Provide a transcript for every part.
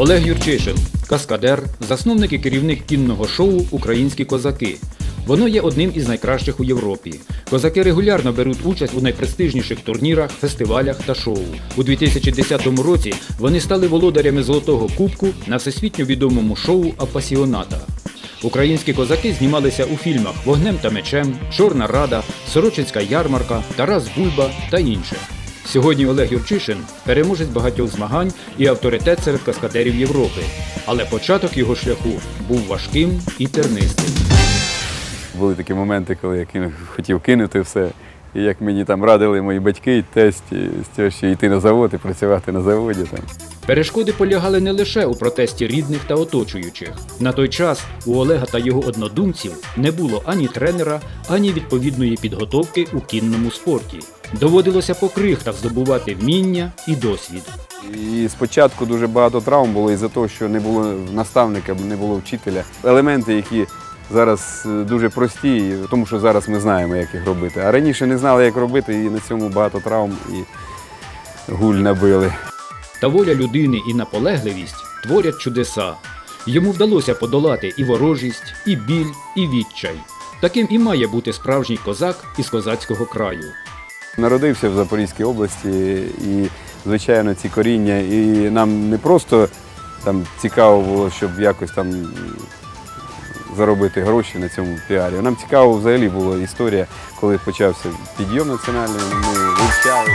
Олег Юрчишин, каскадер, засновник і керівник кінного шоу Українські козаки. Воно є одним із найкращих у Європі. Козаки регулярно беруть участь у найпрестижніших турнірах, фестивалях та шоу. У 2010 році вони стали володарями Золотого Кубку на всесвітньо відомому шоу Апасіоната. Українські козаки знімалися у фільмах Вогнем та мечем, Чорна Рада, Сорочинська ярмарка, Тарас Бульба та інших. Сьогодні Олег Юрчишин переможець багатьох змагань і авторитет серед каскадерів Європи. Але початок його шляху був важким і тернистим. Були такі моменти, коли я хотів кинути все. І як мені там радили мої батьки і що йти на завод і працювати на заводі. Там. Перешкоди полягали не лише у протесті рідних та оточуючих. На той час у Олега та його однодумців не було ані тренера, ані відповідної підготовки у кінному спорті. Доводилося по крихтах здобувати вміння і досвід. І спочатку дуже багато травм було із-за того, що не було наставника, не було вчителя. Елементи, які зараз е, дуже прості, тому що зараз ми знаємо, як їх робити. А раніше не знали, як робити, і на цьому багато травм і гуль набили. Та воля людини і наполегливість творять чудеса. Йому вдалося подолати і ворожість, і біль, і відчай. Таким і має бути справжній козак із козацького краю. Народився в Запорізькій області, і, звичайно, ці коріння. І нам не просто там цікаво було, щоб якось там заробити гроші на цьому піарі. Нам цікаво взагалі була історія, коли почався підйом національний, ми вивчали.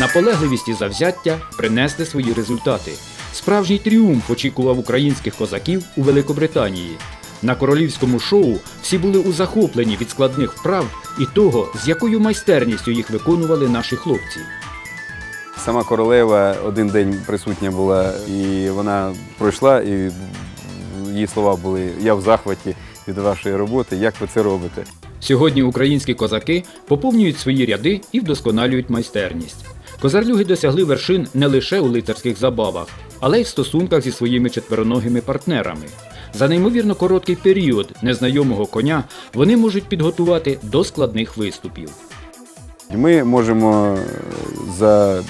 Наполегливість і завзяття принесли свої результати. Справжній тріумф очікував українських козаків у Великобританії. На королівському шоу всі були у захопленні від складних вправ і того, з якою майстерністю їх виконували наші хлопці. Сама королева один день присутня була, і вона пройшла, і її слова були Я в захваті від вашої роботи, як ви це робите. Сьогодні українські козаки поповнюють свої ряди і вдосконалюють майстерність. Козарлюги досягли вершин не лише у лицарських забавах, але й в стосунках зі своїми четвероногими партнерами. За неймовірно короткий період незнайомого коня вони можуть підготувати до складних виступів. Ми можемо е, за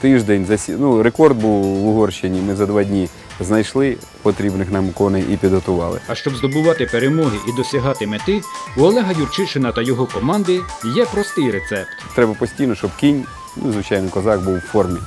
тиждень, за ну, рекорд був в Угорщині, ми за два дні знайшли потрібних нам коней і підготували. А щоб здобувати перемоги і досягати мети, у Олега Юрчишина та його команди є простий рецепт. Треба постійно, щоб кінь, ну, звичайно, козак був в формі.